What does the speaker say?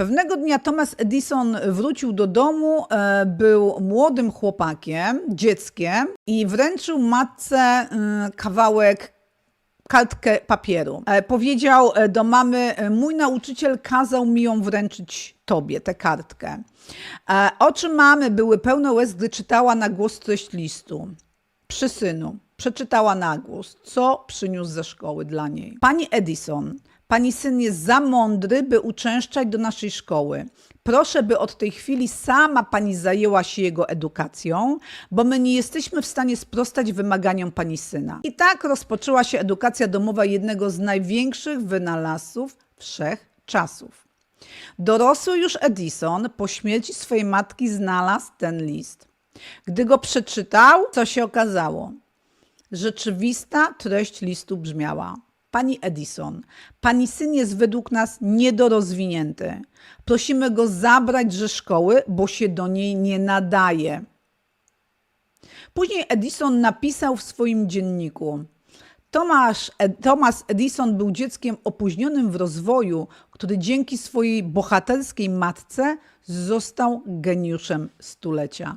Pewnego dnia Thomas Edison wrócił do domu, e, był młodym chłopakiem, dzieckiem i wręczył matce e, kawałek kartkę papieru. E, Powiedział e, do mamy: Mój nauczyciel kazał mi ją wręczyć tobie, tę kartkę. Oczy mamy były pełne łez, gdy czytała na głos treść listu. Przy synu. Przeczytała na głos, co przyniósł ze szkoły dla niej. Pani Edison, pani syn jest za mądry, by uczęszczać do naszej szkoły. Proszę, by od tej chwili sama pani zajęła się jego edukacją, bo my nie jesteśmy w stanie sprostać wymaganiom pani syna. I tak rozpoczęła się edukacja domowa jednego z największych wynalazców wszechczasów. Dorosły już Edison po śmierci swojej matki znalazł ten list. Gdy go przeczytał, co się okazało? Rzeczywista treść listu brzmiała: Pani Edison, pani syn jest według nas niedorozwinięty. Prosimy go zabrać ze szkoły, bo się do niej nie nadaje. Później Edison napisał w swoim dzienniku: Tomasz, Ed, Thomas Edison był dzieckiem opóźnionym w rozwoju, który dzięki swojej bohaterskiej matce został geniuszem stulecia.